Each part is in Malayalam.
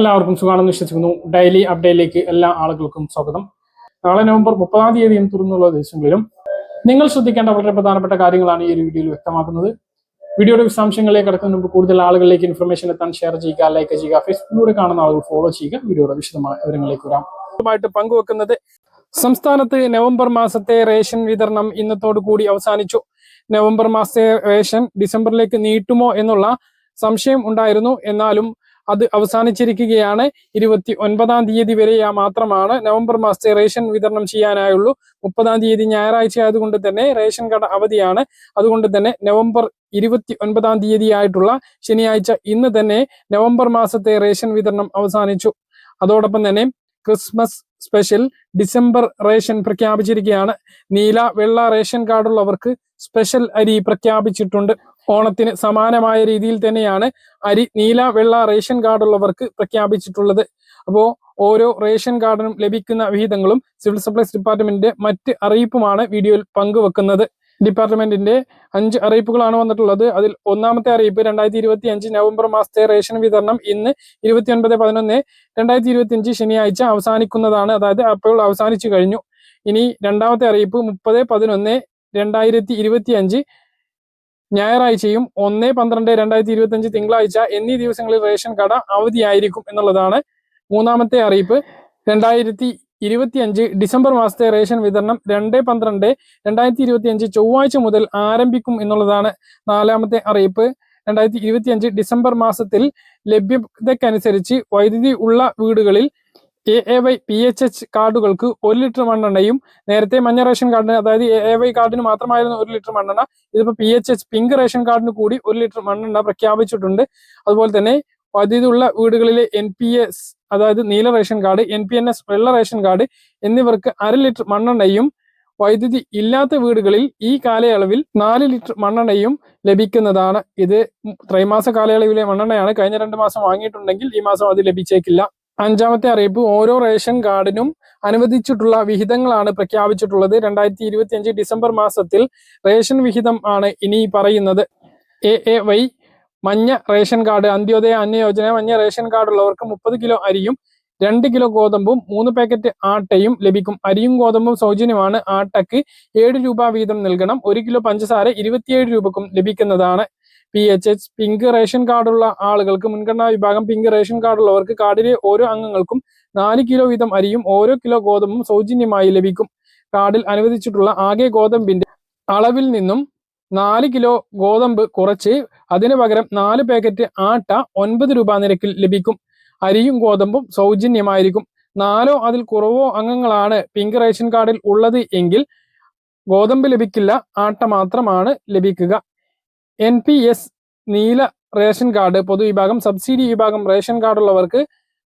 എല്ലാവർക്കും സുഖാണെന്ന് വിശ്വസിക്കുന്നു. ഡെയിലി അപ്ഡേറ്റിലേക്ക് എല്ലാ ആളുകൾക്കും സ്വാഗതം. നാളെ നവംബർ മുപ്പതാം തീയതിയും തുറന്നുള്ള ദിവസങ്ങളിലും നിങ്ങൾ ശ്രദ്ധിക്കേണ്ട വളരെ പ്രധാനപ്പെട്ട കാര്യങ്ങളാണ് ഈ ഒരു വീഡിയോയിൽ വ്യക്തമാക്കുന്നത്. വീഡിയോയുടെ വിശദാംശങ്ങളിലേക്ക് കടക്കുന്നതിന് മുമ്പ് കൂടുതൽ ആളുകളിലേക്ക് ഇൻഫർമേഷൻ എത്താൻ ഷെയർ ചെയ്യുക ലൈക്ക് ചെയ്യുക ഫേസ്ബുക്കിലൂടെ കാണുന്ന ആളുകൾ ഫോളോ ചെയ്യുക. വീഡിയോയുടെ വിശദമായ വിവരങ്ങളിലേക്ക് വരാം. പങ്കുവെക്കുന്നത് സംസ്ഥാനത്ത് നവംബർ മാസത്തെ റേഷൻ വിതരണം ഇന്നത്തോടു കൂടി അവസാനിച്ചു. നവംബർ മാസത്തെ റേഷൻ ഡിസംബറിലേക്ക് നീട്ടുമോ എന്നുള്ള സംശയം ഉണ്ടായിരുന്നു. എന്നാലും അത് അവസാനിച്ചിരിക്കുകയാണ്. ഇരുപത്തി ഒൻപതാം തീയതി വരെ മാത്രമാണ്. നവംബർ മാസത്തെ റേഷൻ വിതരണം ചെയ്യാനായുള്ളൂ. മുപ്പതാം തീയതി ഞായറാഴ്ച ആയതുകൊണ്ട് തന്നെ റേഷൻ കട അവധിയാണ്. അതുകൊണ്ട് തന്നെ നവംബർ ഇരുപത്തി ഒൻപതാം തീയതി ആയിട്ടുള്ള ശനിയാഴ്ച ഇന്ന് തന്നെ നവംബർ മാസത്തെ റേഷൻ വിതരണം അവസാനിച്ചു. അതോടൊപ്പം തന്നെ ക്രിസ്മസ് സ്പെഷ്യൽ ഡിസംബർ റേഷൻ പ്രഖ്യാപിച്ചിരിക്കുകയാണ്. നീല വെള്ള റേഷൻ കാർഡുള്ളവർക്ക് സ്പെഷ്യൽ അരി പ്രഖ്യാപിച്ചിട്ടുണ്ട്. ഓണത്തിന് സമാനമായ രീതിയിൽ തന്നെയാണ് അരി നീല വെള്ള റേഷൻ കാർഡുള്ളവർക്ക് പ്രഖ്യാപിച്ചിട്ടുള്ളത്. അപ്പോൾ ഓരോ റേഷൻ കാർഡിനും ലഭിക്കുന്ന വിഹിതങ്ങളും സിവിൽ സപ്ലൈസ് ഡിപ്പാർട്ട്മെന്റിന്റെ മറ്റ് അറിയിപ്പുമാണ് വീഡിയോയിൽ പങ്കുവെക്കുന്നത്. ഡിപ്പാർട്ട്മെന്റിന്റെ അഞ്ച് അറിയിപ്പുകളാണ് വന്നിട്ടുള്ളത്. അതിൽ ഒന്നാമത്തെ അറിയിപ്പ് രണ്ടായിരത്തി ഇരുപത്തി അഞ്ച് നവംബർ മാസത്തെ റേഷൻ വിതരണം ഇന്ന് ഇരുപത്തി ഒൻപത് പതിനൊന്ന് രണ്ടായിരത്തി ഇരുപത്തി അഞ്ച് ശനിയാഴ്ച അവസാനിക്കുന്നതാണ്. അതായത് അപ്പോൾ അവസാനിച്ചു കഴിഞ്ഞു. ഇനി രണ്ടാമത്തെ അറിയിപ്പ് മുപ്പത് പതിനൊന്ന് രണ്ടായിരത്തി ഇരുപത്തി അഞ്ച് ഞായറാഴ്ചയും ഒന്ന് പന്ത്രണ്ട് രണ്ടായിരത്തി ഇരുപത്തി അഞ്ച് തിങ്കളാഴ്ച എന്നീ ദിവസങ്ങളിൽ റേഷൻ കട അവധിയായിരിക്കും എന്നുള്ളതാണ് മൂന്നാമത്തെ അറിയിപ്പ്. രണ്ടായിരത്തി ഇരുപത്തി അഞ്ച് ഡിസംബർ മാസത്തെ റേഷൻ വിതരണം രണ്ട് പന്ത്രണ്ട് രണ്ടായിരത്തി ഇരുപത്തി അഞ്ച് ചൊവ്വാഴ്ച മുതൽ ആരംഭിക്കും എന്നുള്ളതാണ് നാലാമത്തെ അറിയിപ്പ്. രണ്ടായിരത്തി ഇരുപത്തി അഞ്ച് ഡിസംബർ മാസത്തിൽ ലഭ്യതയ്ക്കനുസരിച്ച് വൈദ്യുതി ഉള്ള വീടുകളിൽ A A Y P H H കാർഡുകൾക്ക് ഒരു ലിറ്റർ മണ്ണെണ്ണയും നേരത്തെ മഞ്ഞ റേഷൻ കാർഡിന് അതായത് എ എ വൈ കാർഡിന് മാത്രമായിരുന്നു ഒരു ലിറ്റർ മണ്ണെണ്ണ. ഇതിപ്പോൾ P H H pink ration കാർഡിന് കൂടി ഒരു ലിറ്റർ മണ്ണെണ്ണ പ്രഖ്യാപിച്ചിട്ടുണ്ട്. അതുപോലെ തന്നെ വൈദ്യുതി ഉള്ള വീടുകളിലെ എൻ പി എസ് അതായത് നീല ration card N P N S വെള്ള റേഷൻ കാർഡ് എന്നിവർക്ക് അര ലിറ്റർ മണ്ണെണ്ണയും വൈദ്യുതി ഇല്ലാത്ത വീടുകളിൽ ഈ കാലയളവിൽ നാല് ലിറ്റർ മണ്ണെണ്ണയും ലഭിക്കുന്നതാണ്. ഇത് ത്രൈമാസ കാലയളവിലെ മണ്ണെണ്ണയാണ്. കഴിഞ്ഞ രണ്ട് മാസം വാങ്ങിയിട്ടുണ്ടെങ്കിൽ ഈ മാസം അത് ലഭിച്ചേക്കില്ല. അഞ്ചാമത്തെ അറിയിപ്പ് ഓരോ റേഷൻ കാർഡിനും അനുവദിച്ചിട്ടുള്ള വിഹിതങ്ങളാണ് പ്രഖ്യാപിച്ചിട്ടുള്ളത്. രണ്ടായിരത്തി ഇരുപത്തി അഞ്ച് ഡിസംബർ മാസത്തിൽ റേഷൻ വിഹിതം ആണ് ഇനി പറയുന്നത്. എ എ വൈ മഞ്ഞ റേഷൻ കാർഡ് അന്ത്യോദയ അന്യയോജന മഞ്ഞ റേഷൻ കാർഡ് ഉള്ളവർക്ക് മുപ്പത് കിലോ അരിയും രണ്ട് കിലോ ഗോതമ്പും മൂന്ന് പാക്കറ്റ് ആട്ടയും ലഭിക്കും. അരിയും ഗോതമ്പും സൗജന്യമാണ്. ആട്ടയ്ക്ക് ഏഴ് രൂപ വീതം നൽകണം. ഒരു കിലോ പഞ്ചസാര ഇരുപത്തിയേഴ് രൂപക്കും ലഭിക്കുന്നതാണ്. P H H pink ration കാർഡുള്ള ആളുകൾക്ക് മുൻഗണനാ വിഭാഗം പിങ്ക് റേഷൻ കാർഡുള്ളവർക്ക് കാർഡിലെ ഓരോ അംഗങ്ങൾക്കും നാല് കിലോ വീതം അരിയും ഓരോ കിലോ ഗോതമ്പും സൗജന്യമായി ലഭിക്കും. കാർഡിൽ അനുവദിച്ചിട്ടുള്ള ആകെ ഗോതമ്പിന്റെ അളവിൽ നിന്നും നാല് കിലോ ഗോതമ്പ് കുറച്ച് അതിനു പകരം നാല് പാക്കറ്റ് ആട്ട ഒൻപത് രൂപ നിരക്കിൽ ലഭിക്കും. അരിയും ഗോതമ്പും സൗജന്യമായിരിക്കും. നാലോ അതിൽ കുറവോ അംഗങ്ങളാണ് പിങ്ക് റേഷൻ കാർഡിൽ ഉള്ളത് എങ്കിൽ ഗോതമ്പ് ലഭിക്കില്ല ആട്ട മാത്രമാണ് ലഭിക്കുക. എൻ പി എസ് നീല റേഷൻ കാർഡ് പൊതുവിഭാഗം സബ്സിഡി വിഭാഗം റേഷൻ കാർഡുള്ളവർക്ക്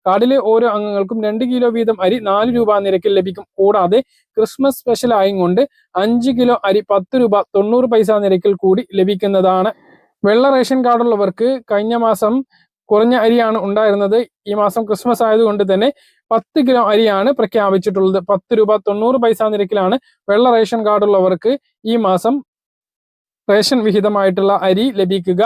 കാർഡിലെ ഓരോ അംഗങ്ങൾക്കും രണ്ട് കിലോ വീതം അരി നാല് രൂപ നിരക്കിൽ ലഭിക്കും. കൂടാതെ ക്രിസ്മസ് സ്പെഷ്യൽ ആയും കൊണ്ട് അഞ്ച് കിലോ അരി പത്ത് രൂപ തൊണ്ണൂറ് പൈസ നിരക്കിൽ കൂടി ലഭിക്കുന്നതാണ്. വെള്ള റേഷൻ കാർഡുള്ളവർക്ക് കഴിഞ്ഞ മാസം കുറഞ്ഞ അരിയാണ് ഉണ്ടായിരുന്നത്. ഈ മാസം ക്രിസ്മസ് ആയതുകൊണ്ട് തന്നെ പത്ത് കിലോ അരിയാണ് പ്രഖ്യാപിച്ചിട്ടുള്ളത്. പത്ത് രൂപ തൊണ്ണൂറ് പൈസ നിരക്കിലാണ് വെള്ള റേഷൻ കാർഡുള്ളവർക്ക് ഈ മാസം റേഷൻ വിഹിതമായിട്ടുള്ള അരി ലഭിക്കുക.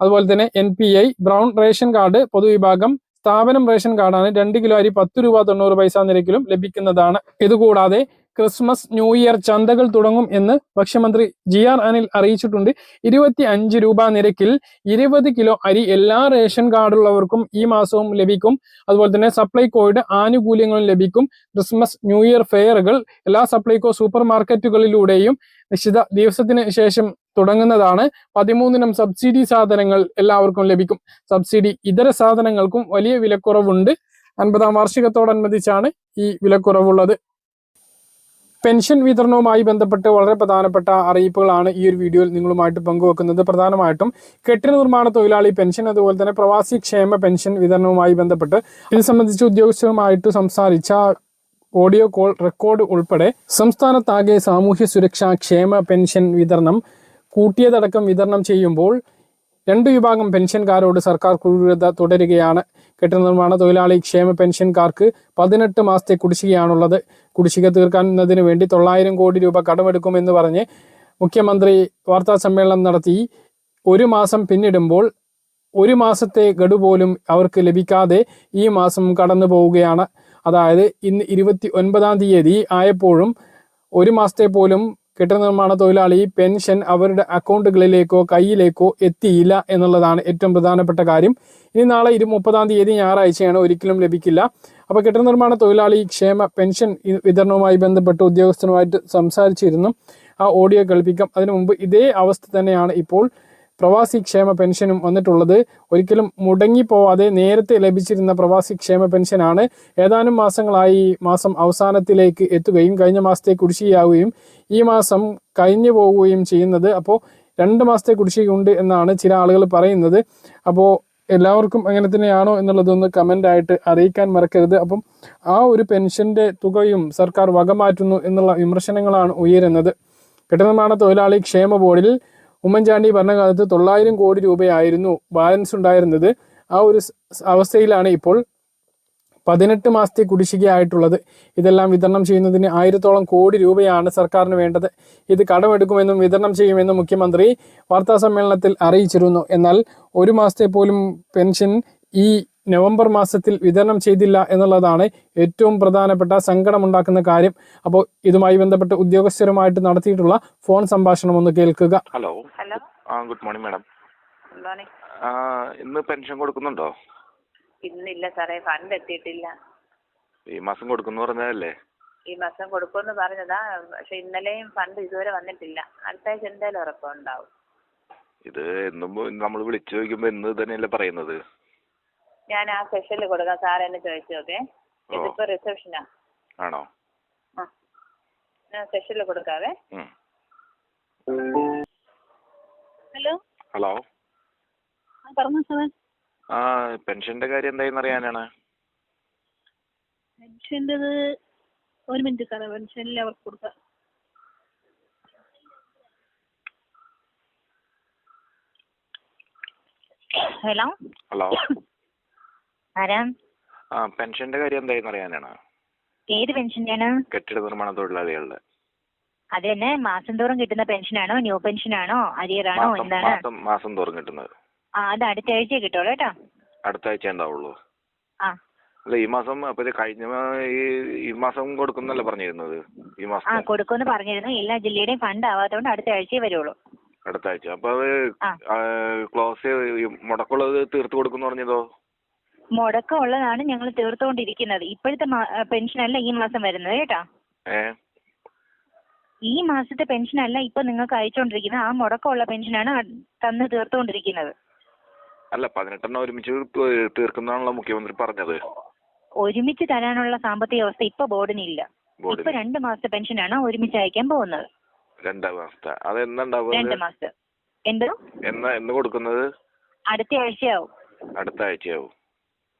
അതുപോലെ തന്നെ N P I brown ration card പൊതുവിഭാഗം സ്ഥാപനം റേഷൻ കാർഡാണ്. രണ്ട് കിലോ അരി പത്ത് രൂപ തൊണ്ണൂറ് പൈസ നിരക്കിലും ലഭിക്കുന്നതാണ്. ഇതുകൂടാതെ ക്രിസ്മസ് ന്യൂ ഇയർ ചന്തകൾ തുടങ്ങും എന്ന് ഭക്ഷ്യമന്ത്രി ജി ആർ അനിൽ അറിയിച്ചിട്ടുണ്ട്. ഇരുപത്തി അഞ്ച് രൂപ നിരക്കിൽ ഇരുപത് കിലോ അരി എല്ലാ റേഷൻ കാർഡുള്ളവർക്കും ഈ മാസവും ലഭിക്കും. അതുപോലെ തന്നെ സപ്ലൈകോയുടെ ആനുകൂല്യങ്ങളും ലഭിക്കും. ക്രിസ്മസ് ന്യൂ ഇയർ ഫെയറുകൾ എല്ലാ സപ്ലൈകോ സൂപ്പർ മാർക്കറ്റുകളിലൂടെയും നിശ്ചിത ദിവസത്തിന് ശേഷം തുടങ്ങുന്നതാണ്. പതിമൂന്നിനും സബ്സിഡി സാധനങ്ങൾ എല്ലാവർക്കും ലഭിക്കും. സബ്സിഡി ഇതര സാധനങ്ങൾക്കും വലിയ വിലക്കുറവുണ്ട്. അൻപതാം വാർഷികത്തോടനുബന്ധിച്ചാണ് ഈ വിലക്കുറവുള്ളത്. പെൻഷൻ വിതരണവുമായി ബന്ധപ്പെട്ട് വളരെ പ്രധാനപ്പെട്ട അറിയിപ്പുകളാണ് ഈ ഒരു വീഡിയോയിൽ നിങ്ങളുമായിട്ട് പങ്കുവെക്കുന്നത്. പ്രധാനമായിട്ടും കെട്ടിട നിർമ്മാണ തൊഴിലാളി പെൻഷൻ അതുപോലെ തന്നെ പ്രവാസി ക്ഷേമ പെൻഷൻ വിതരണവുമായി ബന്ധപ്പെട്ട് ഇത് സംബന്ധിച്ച് ഉദ്യോഗസ്ഥരുമായിട്ട് സംസാരിച്ച ഓഡിയോ കോൾ റെക്കോർഡ് ഉൾപ്പെടെ സംസ്ഥാനത്താകെ സാമൂഹ്യ സുരക്ഷാ ക്ഷേമ പെൻഷൻ വിതരണം കൂട്ടിയതടക്കം വിതരണം ചെയ്യുമ്പോൾ രണ്ട് വിഭാഗം പെൻഷൻകാരോട് സർക്കാർ ക്രൂരത തുടരുകയാണ്. കെട്ടിട നിർമ്മാണ തൊഴിലാളി ക്ഷേമ പെൻഷൻകാർക്ക് പതിനെട്ട് മാസത്തെ കുടിശ്ശികയാണുള്ളത്. കുടിശ്ശിക തീർക്കുന്നതിന് വേണ്ടി തൊള്ളായിരം കോടി രൂപ കടമെടുക്കുമെന്ന് പറഞ്ഞ് മുഖ്യമന്ത്രി വാർത്താ സമ്മേളനം നടത്തി. ഒരു മാസം പിന്നിടുമ്പോൾ ഒരു മാസത്തെ ഗഡു പോലും അവർക്ക് ലഭിക്കാതെ ഈ മാസം കടന്നു പോവുകയാണ്. അതായത് ഇന്ന് ഇരുപത്തി ഒൻപതാം തീയതി ആയപ്പോഴും ഒരു മാസത്തെ പോലും കെട്ടിട നിർമ്മാണ തൊഴിലാളി പെൻഷൻ അവരുടെ അക്കൗണ്ടുകളിലേക്കോ കയ്യിലേക്കോ എത്തിയില്ല എന്നുള്ളതാണ് ഏറ്റവും പ്രധാനപ്പെട്ട കാര്യം. ഇനി നാളെ ഇരു മുപ്പതാം തീയതി ഞായറാഴ്ചയാണ് ഒരിക്കലും ലഭിക്കില്ല. അപ്പോൾ കെട്ടിട നിർമ്മാണ തൊഴിലാളി ക്ഷേമ പെൻഷൻ വിതരണവുമായി ബന്ധപ്പെട്ട് ഉദ്യോഗസ്ഥനുമായിട്ട് സംസാരിച്ചിരുന്നു. ആ ഓഡിയോ കേൾപ്പിക്കാം. അതിനു മുമ്പ് ഇതേ അവസ്ഥ തന്നെയാണ് ഇപ്പോൾ പ്രവാസി ക്ഷേമ പെൻഷനും വന്നിട്ടുള്ളത്. ഒരിക്കലും മുടങ്ങി പോവാതെ നേരത്തെ ലഭിച്ചിരുന്ന പ്രവാസി ക്ഷേമ പെൻഷനാണ്. ഏതാനും മാസങ്ങളായി മാസം അവസാനത്തിലേക്ക് എത്തുകയും കഴിഞ്ഞ മാസത്തെ കുടിശ്ശിയാവുകയും ഈ മാസം കഴിഞ്ഞു പോവുകയും ചെയ്യുന്നത്. അപ്പോൾ രണ്ട് മാസത്തെ കുടിശ്ശിക ഉണ്ട് എന്നാണ് ചില ആളുകൾ പറയുന്നത്. അപ്പോൾ എല്ലാവർക്കും അങ്ങനെ തന്നെയാണോ എന്നുള്ളതൊന്ന് കമന്റ് ആയിട്ട് അറിയിക്കാൻ മറക്കരുത്. അപ്പം ആ ഒരു പെൻഷന്റെ തുകയും സർക്കാർ വകമാറ്റുന്നു എന്നുള്ള വിമർശനങ്ങളാണ് ഉയരുന്നത്. കെട്ടിടനിർമ്മാണ തൊഴിലാളി ക്ഷേമ ബോർഡിൽ ഉമ്മൻചാണ്ടി ഭരണകാലത്ത് തൊള്ളായിരം കോടി രൂപയായിരുന്നു ബാലൻസ് ഉണ്ടായിരുന്നത്. ആ ഒരു അവസ്ഥയിലാണ് ഇപ്പോൾ പതിനെട്ട് മാസത്തെ കുടിശ്ശികയായിട്ടുള്ളത്. ഇതെല്ലാം വിതരണം ചെയ്യുന്നതിന് ആയിരത്തോളം കോടി രൂപയാണ് സർക്കാരിന് വേണ്ടത്. ഇത് കടമെടുക്കുമെന്നും വിതരണം ചെയ്യുമെന്നും മുഖ്യമന്ത്രി വാർത്താ സമ്മേളനത്തിൽ അറിയിച്ചിരുന്നു. എന്നാൽ ഒരു മാസത്തെ പോലും പെൻഷൻ ഈ നവംബർ മാസത്തിൽ വിതരണം ചെയ്തില്ല എന്നുള്ളതാണ് ഏറ്റവും പ്രധാനപ്പെട്ട സങ്കടമുണ്ടാക്കുന്ന കാര്യം. അപ്പോൾ ഇതുമായി ബന്ധപ്പെട്ട് ഉദ്യോഗസ്ഥരുമായിട്ട് നടത്തിയിട്ടുള്ള ഫോൺ സംഭാഷണം ഒന്ന് കേൾക്കുക. ഹലോ. ഹലോ. ആ ഗുഡ് മോർണിംഗ് മാഡം. ഇന്ന് പെൻഷൻ കൊടുക്കുന്നുണ്ടോ? ഇന്നില്ല സാറേ ഫണ്ട് എത്തിയിട്ടില്ല. ഈ മാസം കൊടുക്കുന്നു പറഞ്ഞതല്ലേ? ഈ മാസം കൊടുക്കുമെന്ന് പറഞ്ഞതാ പക്ഷെ ഇന്നലെയും ഫണ്ട് ഇതുവരെ വന്നിട്ടില്ല. അടുത്ത ആഴ്ച എന്തായാലും ഉറപ്പുണ്ടാവും. ഇത് എന്നും നമ്മൾ വിളിച്ചു ചോദിക്കുമ്പോ ഇന്ന് തന്നെയല്ലേ പറയുന്നത്? ഞാൻ ആ സെഷനിൽ കൊടുക്കാം. സാർ എന്നെ ചോദിച്ചു നോക്കേ. ഇതിപ്പോ റിസപ്ഷനാ ആണോ? ആ. ഞാൻ സെഷനിൽ കൊടുക്കാവേ. ഹലോ? ഹലോ? പറഞ്ഞു സാറേ ആ പെൻഷന്റെ കാര്യം എന്തായെന്ന് അറിയാനാണ്? പെൻഷന്റെത് ഒരു മിനിറ്റ് സാറേ പെൻഷനിൽ അവർക്ക് കൊടുക്കാം. ഹലോ? ഹലോ? ആരാ? ആ പെൻഷന്റെ കാര്യം എന്തായെന്ന് അറിയാനാണ്? ഏത് പെൻഷന്റെയാണ് കെട്ടിട നിർമ്മാണ തൊഴിലാളികളുടെ. അത് തന്നെ മാസം തോറും കിട്ടുന്ന പെൻഷനാണോ ന്യൂ പെൻഷനാണോ അരിയറാണോ മാസം എന്താണ്? മാസം മാസം തോറും കിട്ടുന്നത്. ആ അത് അടുത്ത ആഴ്ച കിട്ടുള്ളൂ കേട്ടോ. അടുത്ത ആഴ്ച ഉണ്ടാവുള്ളൂ. ആ. അല്ല ഈ മാസം അപ്പൊ ഇത് കഴിഞ്ഞ മാ- ഈ ഈ മാസം കൊടുക്കുന്നല്ലേ പറഞ്ഞിരുന്നത്? ഈ ആ മാസം കൊടുക്കുമെന്ന് പറഞ്ഞിരുന്നു. എല്ലാ ജില്ലയുടെയും ഫണ്ട് ആവാത്തതുകൊണ്ട് അടുത്ത ആഴ്ചയേ വരുള്ളൂ. അടുത്ത ആഴ്ച. അപ്പൊ അത് ആ. ക്ലോസ് മുടക്കുള്ളത് തീർത്ത് കൊടുക്കുന്നു പറഞ്ഞതോ? മുടക്കം ഉള്ളതാണ് ഞങ്ങൾ തീർത്തുകൊണ്ടിരിക്കുന്നത്. ഇപ്പോഴത്തെ പെൻഷൻ അല്ല ഈ മാസം വരുന്നത് കേട്ടോ. ഈ മാസത്തെ പെൻഷൻ അല്ല ഇപ്പൊ നിങ്ങൾക്ക് അയച്ചുകൊണ്ടിരിക്കുന്നത്. ആ മുടക്കമുള്ള പെൻഷനാണ് തന്ന് തീർത്തുകൊണ്ടിരിക്കുന്നത്. അല്ല പതിനെട്ടെണ്ണം ഒരുമിച്ച് തീർക്കുന്നതാണല്ലോ മുഖ്യമന്ത്രി പറഞ്ഞത്. ഒരുമിച്ച് തരാനുള്ള സാമ്പത്തിക അവസ്ഥ ഇപ്പൊ ബോർഡിനില്ല. ഇപ്പൊ രണ്ട് മാസത്തെ പെൻഷനാണ് ഒരുമിച്ച് അയക്കാൻ പോകുന്നത്. രണ്ടാം മാസത്തെ. അത് രണ്ട് മാസത്തെ എന്തോ? എന്നാ എന്ന് കൊടുക്കുന്നത്? അടുത്ത ആഴ്ചയാവും. അടുത്ത ആഴ്ചയാവും.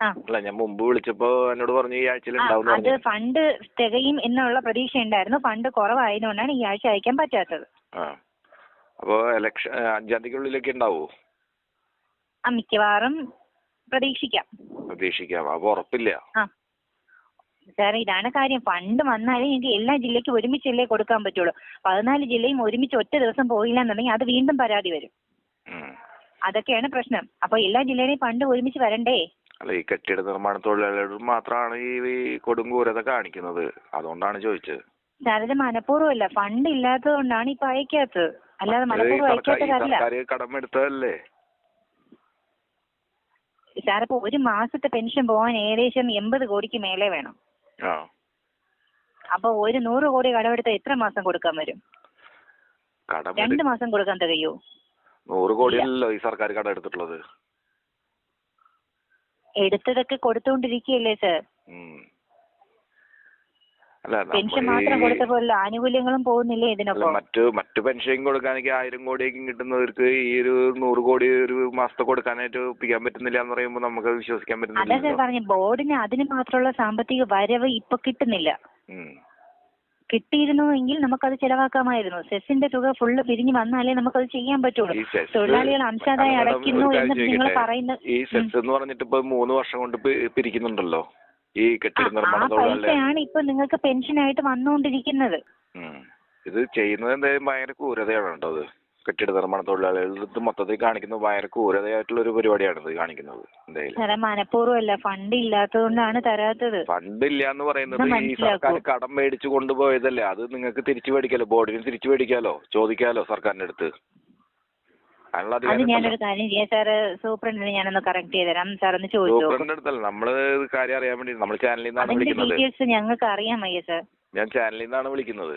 അല്ല ഞാൻ മുമ്പ് വിളിച്ചപ്പോ എന്നോട് പറഞ്ഞു ഈ ആഴ്ചയിൽ ഉണ്ടാവും അത് ഫണ്ട് തികയും എന്നുള്ള പ്രതീക്ഷ ഉണ്ടായിരുന്നു ഫണ്ട് കുറവായതുകൊണ്ടാണ് ഈ ആഴ്ച അയക്കാൻ പറ്റാത്തത്. അപ്പൊ ഇലക്ഷൻ അഞ്ചാം തീയതിക്കുള്ളിലേക്ക് ഉണ്ടാവോ? ആ മിക്കവാറും പ്രതീക്ഷിക്കാം. പ്രതീക്ഷിക്കാം. അപ്പൊ ഉറപ്പില്ല. സാർ ഇതാണ് കാര്യം. ഫണ്ട് വന്നാലേ എനിക്ക് എല്ലാ ജില്ലയ്ക്കും ഒരുമിച്ചല്ലേ കൊടുക്കാൻ പറ്റുള്ളൂ. പതിനാല് ജില്ലയും ഒരുമിച്ച് ഒറ്റ ദിവസം പോയില്ല എന്നുണ്ടെങ്കിൽ അത് വീണ്ടും പരാതി വരും. അതൊക്കെയാണ് പ്രശ്നം. അപ്പൊ എല്ലാ ജില്ലയിലെയും ഫണ്ട് ഒരുമിച്ച് വരണ്ടേ? അല്ല ഈ കെട്ടിട നിർമ്മാണ തൊഴിലാളികളോട് മാത്രമാണ് ഈ ഈ കൊടുങ്കൂരത കാണിക്കുന്നത്. അതുകൊണ്ടാണ് ചോദിച്ചത്. സാറിത് മനഃപൂർവമല്ല ഫണ്ട് ഇല്ലാത്തത് കൊണ്ടാണ് ഇപ്പൊ അയക്കാത്തത് അല്ലാതെ ഇത് ഈ മനഃപൂർവം സർക്കാർ ഈ അയക്കാത്തതല്ല സർക്കാർ കടമെടുത്തതല്ലേ സാറിപ്പോ ഒരു മാസത്തെ പെൻഷൻ പോകാൻ ഏകദേശം എൺപത് കോടിക്ക് മേലെ വേണം. ആ. അപ്പൊ ഒരു നൂറ് കോടി കടമെടുത്താൽ എത്ര മാസം കൊടുക്കാൻ വരും? രണ്ട് മാസം കൊടുക്കാൻ തികയോ? നൂറ് കോടിയല്ലല്ലോ ഈ സർക്കാർ കടം എടുത്തിട്ടുള്ളത്. എടുത്തതൊക്കെ കൊടുത്തുകൊണ്ടിരിക്കുകയല്ലേ സർ പെൻഷൻ മാത്രം കൊടുത്ത പോലുള്ള ആനുകൂല്യങ്ങളും പോകുന്നില്ലേ ഇതിനൊപ്പം? മറ്റു മറ്റു പെൻഷൻ കൊടുക്കാനൊക്കെ ആയിരം കോടിയൊക്കെ കിട്ടുന്നവർക്ക് ഈ ഒരു നൂറ് കോടി ഒരു മാസത്തെ കൊടുക്കാനായിട്ട് ഒപ്പിക്കാൻ പറ്റുന്നില്ല എന്ന് പറയുമ്പോൾ നമുക്ക് വിശ്വസിക്കാൻ പറ്റുന്നില്ല അതെ പറഞ്ഞു ബോർഡിന് അതിന് മാത്രമുള്ള സാമ്പത്തിക വരവ് ഇപ്പൊ കിട്ടുന്നില്ല. കിട്ടിയിരുന്നുവെങ്കിൽ നമുക്കത് ചെലവാക്കാമായിരുന്നു. സെസ്സിന്റെ തുക ഫുള്ള് പിരിഞ്ഞു വന്നാലേ നമുക്കത് ചെയ്യാൻ പറ്റുള്ളൂ. തൊഴിലാളികൾ അംശാദായം അടയ്ക്കുന്നു എന്ന് നിങ്ങൾ പറയുന്നത് പറയുന്ന ഈ സെസ് എന്ന് പറഞ്ഞിട്ട് ഇപ്പൊ മൂന്ന് വർഷം കൊണ്ട് പിരിക്കുന്നുണ്ടല്ലോ. ഈ കെട്ടിട നിർമ്മാണ പൈസയാണ് ഇപ്പൊ നിങ്ങൾക്ക് പെൻഷനായിട്ട് വന്നുകൊണ്ടിരിക്കുന്നത്. ഇത് ചെയ്യുന്നത് എന്തായാലും ഭയങ്കര ക്രൂരതയാണ് കേട്ടോ അത്. കെട്ടിട നിർമ്മാണ തൊഴിലാളികളുടെ മൊത്തത്തിൽ കാണിക്കുന്ന ഭയങ്കര ക്രൂരതയായിട്ടുള്ള ഒരു പരിപാടിയാണ് ഇത് കാണിക്കുന്നത് എന്തായാലും. ഫണ്ട് ഇല്ലാത്തതുകൊണ്ടാണ് തരാത്തത്. ഫണ്ട് ഇല്ല എന്ന് പറയുന്നത് ഈ സർക്കാർ കടം മേടിച്ചു കൊണ്ടുപോയതല്ലേ? അത് നിങ്ങൾക്ക് തിരിച്ചു മേടിക്കാലോ? ബോർഡിന് തിരിച്ചു മേടിക്കാലോ? ചോദിക്കാലോ സർക്കാരിന്റെ അടുത്ത്? അത് ഞാനൊരു കാര്യം ചെയ്യാം. സാറ് സൂപ്രണ്ടിനെ ഞാനൊന്ന് കറക്റ്റ് ചെയ്ത് തരാം സാർ ഒന്ന് ചോദിച്ചു സൂപ്രണ്ടിന്റെ അടുത്തല്ല നമ്മൾ കാര്യം അറിയാൻ വേണ്ടി നമ്മൾ ചാനലിൽ നിന്നാണ് വിളിക്കുന്നത്. ഡീറ്റെയിൽസ് ഞങ്ങൾക്ക് അറിയാൻ വയ്യ സാർ. ഞാൻ ചാനലിൽ നിന്നാണ് വിളിക്കുന്നത്.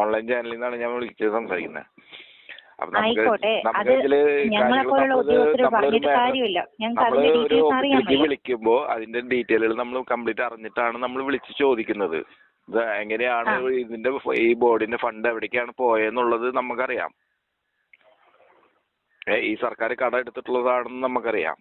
ഓൺലൈൻ ചാനലിൽ നിന്നാണ് ഞാൻ വിളിച്ചത് സംസാരിക്കുന്നത് അപ്പൊ നമുക്ക് ആയിക്കോട്ടെ. അത് ഞങ്ങളെ പോലുള്ള ഉദ്യോഗസ്ഥർ പറഞ്ഞിട്ട് കാര്യമില്ല. ഞങ്ങൾക്ക് അതിന്റെ ഡീറ്റെയിൽസ് വിളിക്കുമ്പോ അതിന്റെ ഡീറ്റെയിലുകൾ നമ്മൾ കംപ്ലീറ്റ് അറിഞ്ഞിട്ടാണ് നമ്മൾ വിളിച്ച് ചോദിക്കുന്നത്. ഇത് എങ്ങനെയാണ് ഇതിന്റെ ഈ ബോർഡിന്റെ ഫണ്ട് എവിടേക്കാണ് പോയെന്നുള്ളത് നമുക്കറിയാം. ഈ സർക്കാർ കട എടുത്തിട്ടുള്ളതാണെന്ന് നമുക്കറിയാം.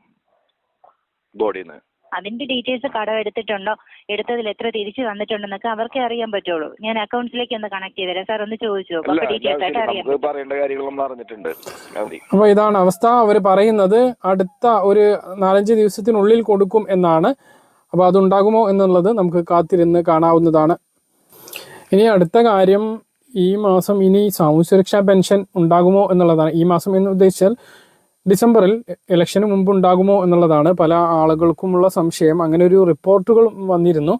ബോർഡിന്ന്. അതിന്റെ ഡീറ്റെയിൽസ് കടം എടുത്തിട്ടുണ്ടോ? എടുത്തതിൽ എത്ര തിരിച്ചു തന്നിട്ടുണ്ടെന്നൊക്കെ അവർക്കേ അറിയാൻ പറ്റുള്ളൂ. ഞാൻ അക്കൗണ്ട്സിലേക്ക് ഒന്ന് കണക്ട് ചെയ്ത് തരാം സാർ ഒന്ന് ചോദിച്ചു? നോക്കും അപ്പൊ ഡീറ്റെയിൽസ് ആയിട്ട് അറിയാം നമുക്ക് പറയേണ്ട കാര്യങ്ങൾ നമ്മൾ അറിഞ്ഞിട്ടുണ്ട് അപ്പോൾ ഇതാണ് അവസ്ഥ. അവർ പറയുന്നത് അടുത്ത ഒരു നാലഞ്ച് ദിവസത്തിനുള്ളിൽ കൊടുക്കും എന്നാണ്. അപ്പോൾ അതുണ്ടാകുമോ എന്നുള്ളത് നമുക്ക് കാത്തിരുന്ന് കാണാവുന്നതാണ്. ഇനി അടുത്ത കാര്യം ഈ മാസം ഇനി സാമൂഹ്യ സുരക്ഷാ പെൻഷൻ ഉണ്ടാകുമോ എന്നുള്ളതാണ്. ഈ മാസം എന്ന് ഉദ്ദേശിച്ചാൽ ഡിസംബറിൽ ഇലക്ഷന് മുമ്പ് ഉണ്ടാകുമോ എന്നുള്ളതാണ് പല ആളുകൾക്കുമുള്ള സംശയം. അങ്ങനെ ഒരു റിപ്പോർട്ടുകൾ വന്നിരുന്നു.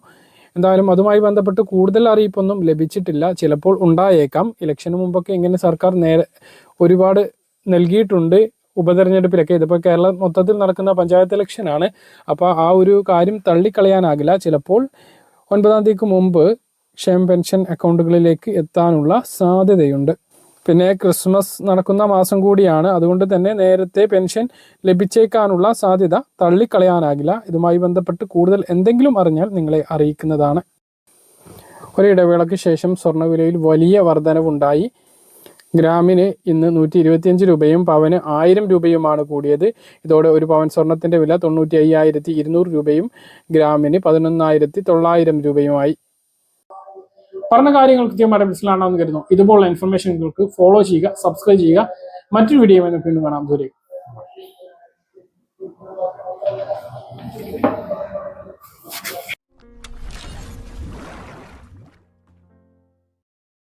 എന്തായാലും അതുമായി ബന്ധപ്പെട്ട് കൂടുതൽ അറിയിപ്പൊന്നും ലഭിച്ചിട്ടില്ല. ചിലപ്പോൾ ഉണ്ടായേക്കാം. ഇലക്ഷന് മുമ്പൊക്കെ ഇങ്ങനെ സർക്കാർ നേരെ ഒരുപാട് നൽകിയിട്ടുണ്ട് ഉപതെരഞ്ഞെടുപ്പിലൊക്കെ. ഇതിപ്പോൾ കേരളം മൊത്തത്തിൽ നടക്കുന്ന പഞ്ചായത്ത് ഇലക്ഷനാണ്. അപ്പോൾ ആ ഒരു കാര്യം തള്ളിക്കളയാനാകില്ല. ചിലപ്പോൾ ഒൻപതാം തീയതിക്ക് മുമ്പ് ക്ഷേമ പെൻഷൻ അക്കൗണ്ടുകളിലേക്ക് എത്താനുള്ള സാധ്യതയുണ്ട്. പിന്നെ ക്രിസ്മസ് നടക്കുന്ന മാസം കൂടിയാണ്. അതുകൊണ്ട് തന്നെ നേരത്തെ പെൻഷൻ ലഭിച്ചേക്കാനുള്ള സാധ്യത തള്ളിക്കളയാനാകില്ല. ഇതുമായി ബന്ധപ്പെട്ട് കൂടുതൽ എന്തെങ്കിലും അറിഞ്ഞാൽ നിങ്ങളെ അറിയിക്കുന്നതാണ്. ഒരിടവേളയ്ക്ക് ശേഷം സ്വർണവിലയിൽ വലിയ വർധനവുണ്ടായി. ഗ്രാമിന് ഇന്ന് നൂറ്റി ഇരുപത്തിയഞ്ച് രൂപയും പവന് ആയിരം രൂപയുമാണ് കൂടിയത്. ഇതോടെ ഒരു പവൻ സ്വർണത്തിന്റെ വില തൊണ്ണൂറ്റി അയ്യായിരത്തി ഇരുന്നൂറ് രൂപയും ഗ്രാമിന് പതിനൊന്നായിരത്തി തൊള്ളായിരം രൂപയുമായി. പറഞ്ഞ കാര്യങ്ങൾ കൃത്യമായിട്ട് മനസ്സിലാണെന്ന് കരുതുന്നു. ഇതുപോലുള്ള ഇൻഫർമേഷൻ നിങ്ങൾക്ക് ഫോളോ ചെയ്യുക സബ്സ്ക്രൈബ് ചെയ്യുക. മറ്റൊരു വീഡിയോ വീണ്ടും കാണാം. ദൂരെ